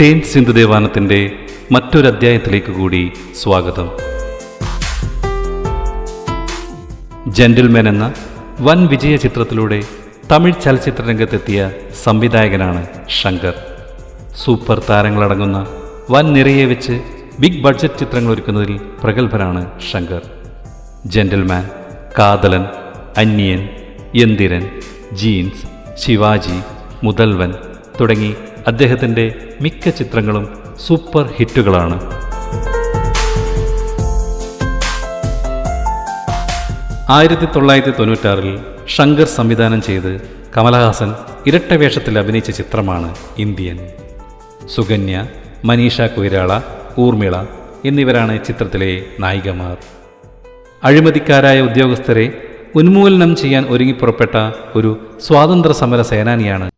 തേൻ സിന്ധുദേവാനത്തിന്റെ മറ്റൊരു അധ്യായത്തിലേക്ക് കൂടി സ്വാഗതം. ജെന്റിൽമെൻ എന്ന വൻ വിജയ ചിത്രത്തിലൂടെ തമിഴ് ചലച്ചിത്ര രംഗത്തെത്തിയ സംവിധായകനാണ് ശങ്കർ. സൂപ്പർ താരങ്ങളടങ്ങുന്ന വൻ നിരയെ വെച്ച് ബിഗ് ബഡ്ജറ്റ് ചിത്രങ്ങൾ ഒരുക്കുന്നതിൽ പ്രഗത്ഭനാണ് ശങ്കർ. ജെന്റിൽമാൻ കാതലൻ അന്യൻ യന്തിരൻ ജീൻസ് ശിവാജി മുതൽവൻ തുടങ്ങി അദ്ദേഹത്തിന്റെ മിക്ക ചിത്രങ്ങളും സൂപ്പർ ഹിറ്റുകളാണ്. ആയിരത്തി തൊള്ളായിരത്തി തൊണ്ണൂറ്റാറിൽ ശങ്കർ സംവിധാനം ചെയ്ത് കമലഹാസൻ ഇരട്ടവേഷത്തിൽ അഭിനയിച്ച ചിത്രമാണ് ഇന്ത്യൻ. സുകന്യ മനീഷ കൊയ്രാള ഊർമിള എന്നിവരാണ് ചിത്രത്തിലെ നായികമാർ. അഴിമതിക്കാരായ ഉദ്യോഗസ്ഥരെ ഉന്മൂലനം ചെയ്യാൻ ഒരുങ്ങിപ്പുറപ്പെട്ട ഒരു സ്വാതന്ത്ര്യ സമര സേനാനിയാണ്